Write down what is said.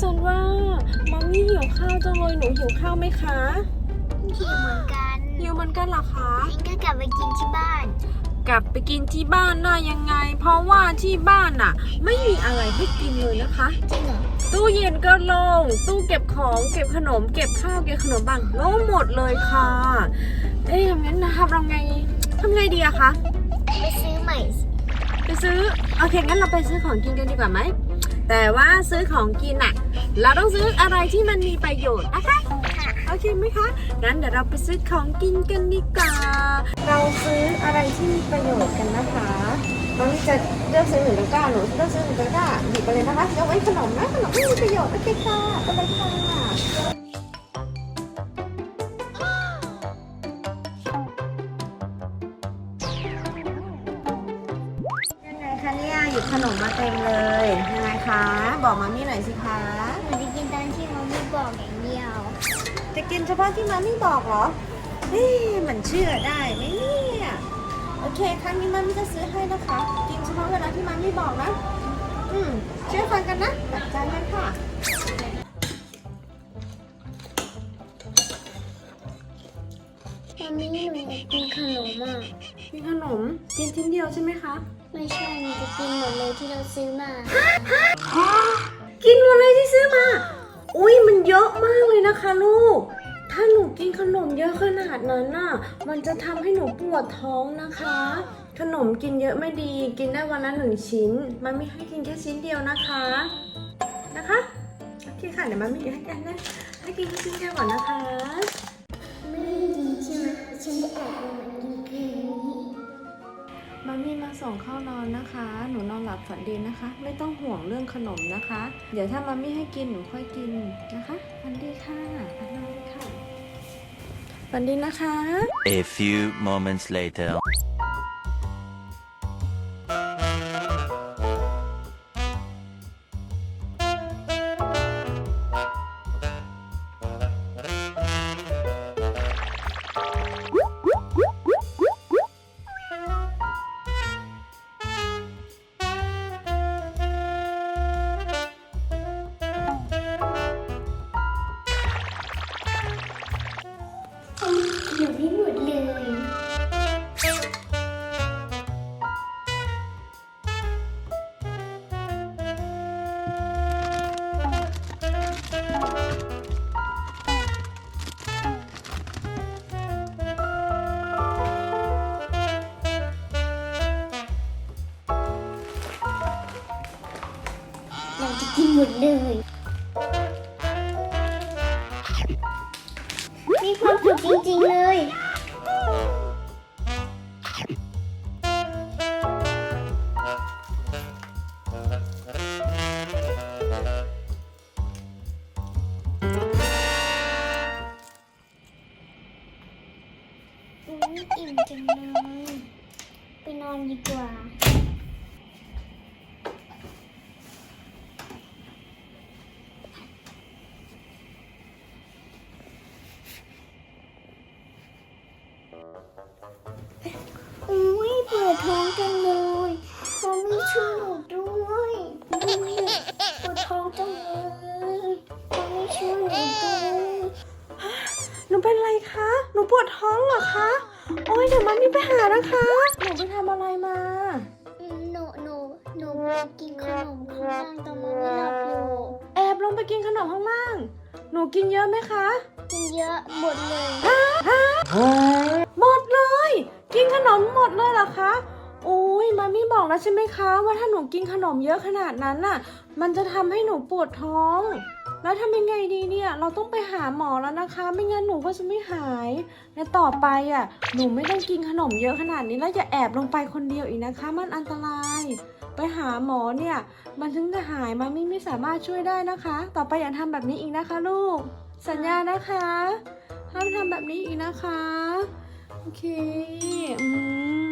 ซันว่ามัมมี่หิวข้าวจังเลยหนูหิวข้าวไหมคะหิวเหมือนกันหิวเหมือนกันเหรอคะงั้นก็กลับไปกินที่บ้าน กลับไปกินที่บ้านได้ยังไง เพราะว่าที่บ้านน่ะ ไม่มีอะไรให้กินเลยนะคะจริงเหรอตู้เย็นก็โล่งตู้เก็บของเก็บขนม เก็บข้าวเก็บขนมบังโล่งหมดเลยค่ะเอ๊ะงั้นนะครับเราไงทำไงดีอะคะไปซื้อใหม่สิไปซื้อโอเคงั้นเราไปซื้อของกินกันดีกว่าไหมแต่ว่าซื้อของกินอะ เราต้องซื้ออะไรที่มันมีประโยชน์นะคะ โอเคไหมคะ งั้นเดี๋ยวเราไปซื้อของกินกันดีกว่า เราซื้ออะไรที่มีประโยชน์กันนะคะน้องจะเลือกซื้อหนึ่งตะกร้าหนูเลือกซื้อหนึ่งตะกร้าหยิบไปเลยนะคะยกเว้ขนมนะขนมไม่มีประโยชน์โอเคค่ะไปเลยค่ะยังไงคะเนี่ย บขนมมาเต็มเลยยังไงคะ บอกมามี่หน่อยสิคะหนูจะกินตอนที่มัมมี่บอกอย่างเดียว จะกินเฉพาะที่มามี่บอกเหรอเฮ้ยมันเชื่อได้ไหมเนี่ยโอเคครั้งนี้มามี่จะซื้อให้นะคะ กินเฉพาะเวลาที่มามี่บอกนะ อืมเชื่อฟังกันนะตัดใจกันค่ะมัมมี่หนูอยากกินขนมอะมีขนมกินชิ้นเดียวใช่ไหมคะ ไม่ใช่หนูจะกินหมดเลยที่เราซื้อมากินหมดเลยที่ซื้อมา อุ้ยมันเยอะมากเลยนะคะลูก ถ้าหนูกินขนมเยอะขนาดนั้นน่ะ มันจะทำให้หนูปวดท้องนะคะ ขนมกินเยอะไม่ดี กินได้วันละหนึ่งชิ้น มันไม่ให้กินแค่ชิ้นเดียวนะคะ นะคะ โอเคค่ะเดี๋ยวมันมีให้กันนะ ให้กินแค่ชิ้นเดียวก่อนนะคะ ไม่ดีใช่ไหมฉันจะแอบเอามันกินคืนนี้ มี่มาส่งเข้านอนนะคะ หนูนอนหลับฝันดีนะคะ ไม่ต้องห่วงเรื่องขนมนะคะ เดี๋ยวถ้ามามี่ให้กินหนูค่อยกินนะคะฝันดีค่ะฝันนอนค่ะฝันดีนะคะ A few moments later. กินหมดเลย มีความสุขจริงๆเลยอุ๊ยอิ่มจังเลย ไปนอนดีกว่า ช่วยหนูด้วยอุ้ยปวดท้องจังเลยมัมมี่ช่วยหนูด้วยหนูเป็นไรคะ หนูปวดท้องเหรอคะ โอ้ยเดี๋ยวมามี่ไปหานะคะ หนูไปทำอะไรมา หนูหนูหนูกินขนมข้างล่างตอนมัมมี่หลับอยู่แอบลงไปกินขนมข้างล่าง หนูกินเยอะไหมคะ กินเยอะหมดเลย หมดเลย กินขนมหมดเลยเหรอคะ โอ้ยมามี่บอกแล้วใช่ไหมคะ ว่าถ้าหนูกินขนมเยอะขนาดนั้นน่ะ มันจะทำให้หนูปวดท้อง แล้วทำยังไงดีเนี่ย เราต้องไปหาหมอแล้วนะคะ ไม่งั้นหนูก็จะไม่หาย และต่อไปอะ หนูไม่ต้องกินขนมเยอะขนาดนี้แล้วอย่าแอบลงไปคนเดียวอีกนะคะ มันอันตราย ไปหาหมอเนี่ย มันถึงจะหายมามี่ไม่สามารถช่วยได้นะคะ ต่อไปอย่าทำแบบนี้อีกนะคะ ลูก สัญญานะคะห้ามทำแบบนี้อีกนะคะ โอเค อืม